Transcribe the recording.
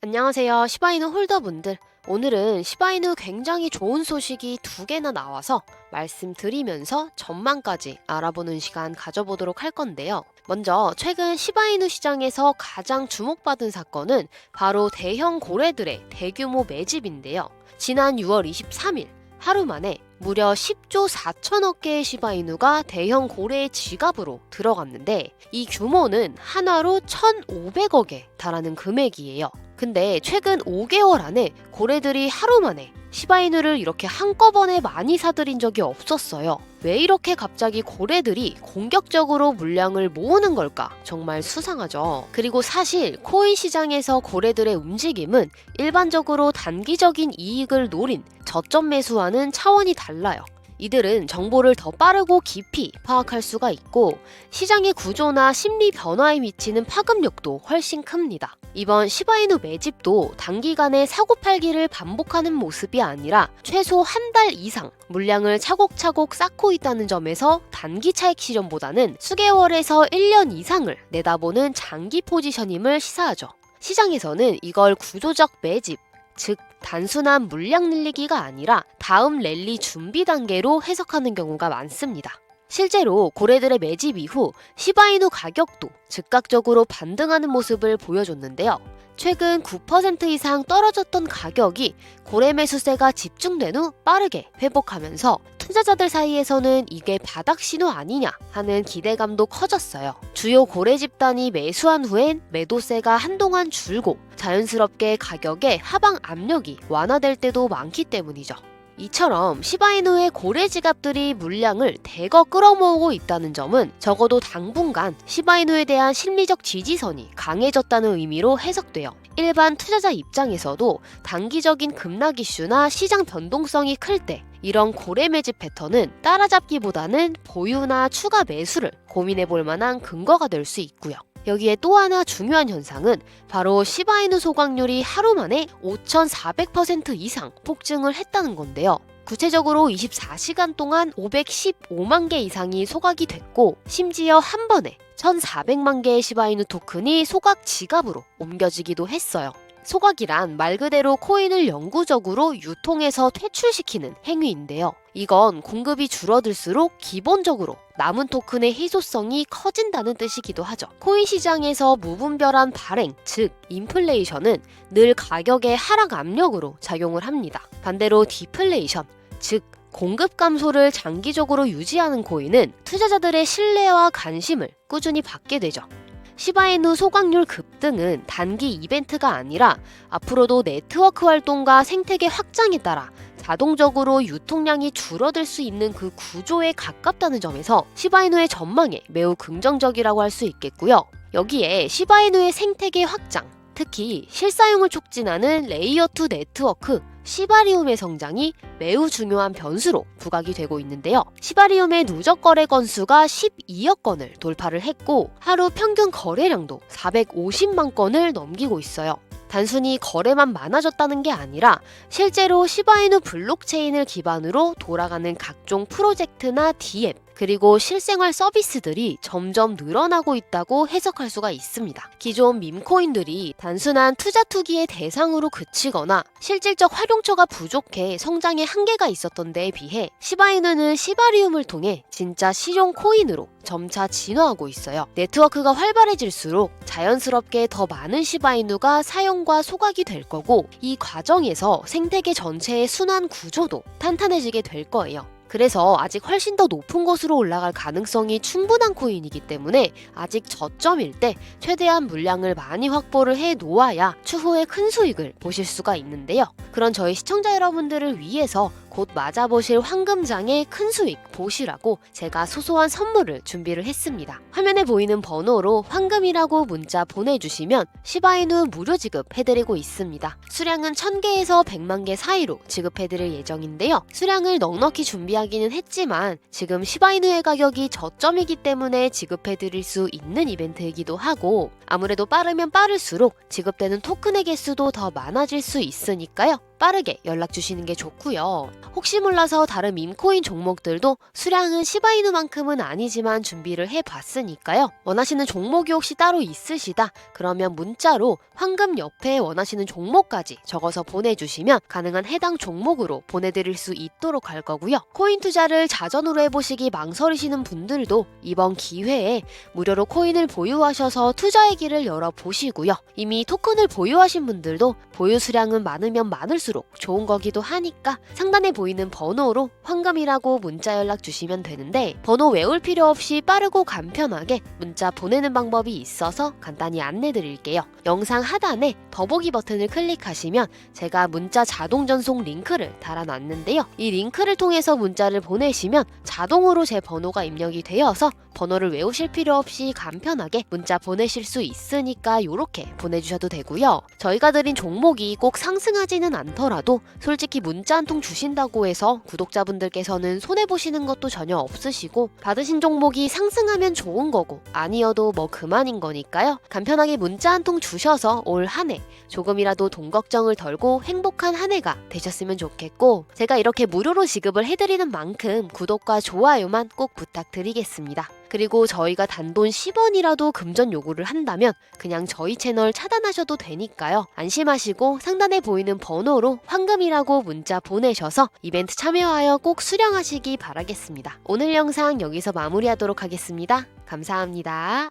안녕하세요. 시바이누 홀더분들. 오늘은 시바이누 굉장히 좋은 소식이 두 개나 나와서 말씀드리면서 전망까지 알아보는 시간 가져보도록 할 건데요. 먼저 최근 시바이누 시장에서 가장 주목받은 사건은 바로 대형 고래들의 대규모 매집인데요. 지난 6월 23일 하루 만에 무려 10조 4천억 개의 시바이누가 대형 고래의 지갑으로 들어갔는데 이 규모는 하나로 1,500억에 달하는 금액이에요. 근데 최근 5개월 안에 고래들이 하루 만에 시바이누를 이렇게 한꺼번에 많이 사들인 적이 없었어요. 왜 이렇게 갑자기 고래들이 공격적으로 물량을 모으는 걸까? 정말 수상하죠. 그리고 사실 코인 시장에서 고래들의 움직임은 일반적으로 단기적인 이익을 노린 저점 매수와는 차원이 달라요. 이들은 정보를 더 빠르고 깊이 파악할 수가 있고 시장의 구조나 심리 변화에 미치는 파급력도 훨씬 큽니다. 이번 시바이누 매집도 단기간에 사고팔기를 반복하는 모습이 아니라 최소 한 달 이상 물량을 차곡차곡 쌓고 있다는 점에서 단기 차익 실현보다는 수개월에서 1년 이상을 내다보는 장기 포지션임을 시사하죠. 시장에서는 이걸 구조적 매집, 즉 단순한 물량 늘리기가 아니라 다음 랠리 준비 단계로 해석하는 경우가 많습니다. 실제로 고래들의 매집 이후 시바이누 가격도 즉각적으로 반등하는 모습을 보여줬는데요. 최근 9% 이상 떨어졌던 가격이 고래 매수세가 집중된 후 빠르게 회복하면서 투자자들 사이에서는 이게 바닥 신호 아니냐 하는 기대감도 커졌어요. 주요 고래 집단이 매수한 후엔 매도세가 한동안 줄고 자연스럽게 가격의 하방 압력이 완화될 때도 많기 때문이죠. 이처럼 시바이누의 고래 지갑들이 물량을 대거 끌어모으고 있다는 점은 적어도 당분간 시바이누에 대한 심리적 지지선이 강해졌다는 의미로 해석돼요. 일반 투자자 입장에서도 단기적인 급락 이슈나 시장 변동성이 클 때 이런 고래 매집 패턴은 따라잡기보다는 보유나 추가 매수를 고민해 볼 만한 근거가 될 수 있고요. 여기에 또 하나 중요한 현상은 바로 시바이누 소각률이 하루 만에 5,400% 이상 폭증을 했다는 건데요. 구체적으로 24시간 동안 515만 개 이상이 소각이 됐고 심지어 한 번에 1,400만 개의 시바이누 토큰이 소각 지갑으로 옮겨지기도 했어요. 소각이란 말 그대로 코인을 영구적으로 유통해서 퇴출시키는 행위인데요. 이건 공급이 줄어들수록 기본적으로 남은 토큰의 희소성이 커진다는 뜻이기도 하죠. 코인 시장에서 무분별한 발행, 즉 인플레이션은 늘 가격의 하락 압력으로 작용을 합니다. 반대로 디플레이션, 즉 공급 감소를 장기적으로 유지하는 코인은 투자자들의 신뢰와 관심을 꾸준히 받게 되죠. 시바이누 소각률 급등은 단기 이벤트가 아니라 앞으로도 네트워크 활동과 생태계 확장에 따라 자동적으로 유통량이 줄어들 수 있는 그 구조에 가깝다는 점에서 시바이누의 전망에 매우 긍정적이라고 할 수 있겠고요. 여기에 시바이누의 생태계 확장, 특히 실사용을 촉진하는 레이어2 네트워크 시바리움의 성장이 매우 중요한 변수로 부각이 되고 있는데요. 시바리움의 누적 거래 건수가 12억 건을 돌파를 했고 하루 평균 거래량도 450만 건을 넘기고 있어요. 단순히 거래만 많아졌다는 게 아니라 실제로 시바이누 블록체인을 기반으로 돌아가는 각종 프로젝트나 DM 그리고 실생활 서비스들이 점점 늘어나고 있다고 해석할 수가 있습니다. 기존 밈코인들이 단순한 투자 투기의 대상으로 그치거나 실질적 활용처가 부족해 성장에 한계가 있었던 데에 비해 시바이누는 시바리움을 통해 진짜 실용 코인으로 점차 진화하고 있어요. 네트워크가 활발해질수록 자연스럽게 더 많은 시바이누가 사용과 소각이 될 거고 이 과정에서 생태계 전체의 순환 구조도 탄탄해지게 될 거예요. 그래서 아직 훨씬 더 높은 곳으로 올라갈 가능성이 충분한 코인이기 때문에 아직 저점일 때 최대한 물량을 많이 확보를 해 놓아야 추후에 큰 수익을 보실 수가 있는데요. 그런 저희 시청자 여러분들을 위해서 곧 맞아보실 황금장의 큰 수익 보시라고 제가 소소한 선물을 준비를 했습니다. 화면에 보이는 번호로 황금이라고 문자 보내주시면 시바이누 무료 지급해드리고 있습니다. 수량은 1000개에서 100만 개 사이로 지급해드릴 예정인데요. 수량을 넉넉히 준비하기는 했지만 지금 시바이누의 가격이 저점이기 때문에 지급해드릴 수 있는 이벤트이기도 하고 아무래도 빠르면 빠를수록 지급되는 토큰의 개수도 더 많아질 수 있으니까요. 빠르게 연락 주시는 게 좋고요. 혹시 몰라서 다른 밈코인 종목들도 수량은 시바이누만큼은 아니지만 준비를 해봤으니까요. 원하시는 종목이 혹시 따로 있으시다 그러면 문자로 황금 옆에 원하시는 종목까지 적어서 보내주시면 가능한 해당 종목으로 보내드릴 수 있도록 할 거고요. 코인 투자를 자전으로 해보시기 망설이시는 분들도 이번 기회에 무료로 코인을 보유하셔서 투자의 길을 열어보시고요. 이미 토큰을 보유하신 분들도 보유 수량은 많으면 많을수록 좋은 거기도 하니까 상단에 보이는 번호로 황금이라고 문자 연락 주시면 되는데 번호 외울 필요 없이 빠르고 간편하게 문자 보내는 방법이 있어서 간단히 안내 드릴게요. 영상 하단에 더보기 버튼을 클릭하시면 제가 문자 자동 전송 링크를 달아놨는데요. 이 링크를 통해서 문자를 보내시면 자동으로 제 번호가 입력이 되어서 번호를 외우실 필요 없이 간편하게 문자 보내실 수 있으니까 이렇게 보내주셔도 되고요. 저희가 드린 종목이 꼭 상승하지는 않더라도 솔직히 문자 한 통 주신다고 해서 구독자분들께서는 손해보시는 것도 전혀 없으시고 받으신 종목이 상승하면 좋은 거고 아니어도 뭐 그만인 거니까요. 간편하게 문자 한 통 주셔서 올 한 해 조금이라도 돈 걱정을 덜고 행복한 한 해가 되셨으면 좋겠고 제가 이렇게 무료로 지급을 해드리는 만큼 구독과 좋아요만 꼭 부탁드리겠습니다. 그리고 저희가 단돈 10원이라도 금전 요구를 한다면 그냥 저희 채널 차단하셔도 되니까요. 안심하시고 상단에 보이는 번호로 황금이라고 문자 보내셔서 이벤트 참여하여 꼭 수령하시기 바라겠습니다. 오늘 영상 여기서 마무리하도록 하겠습니다. 감사합니다.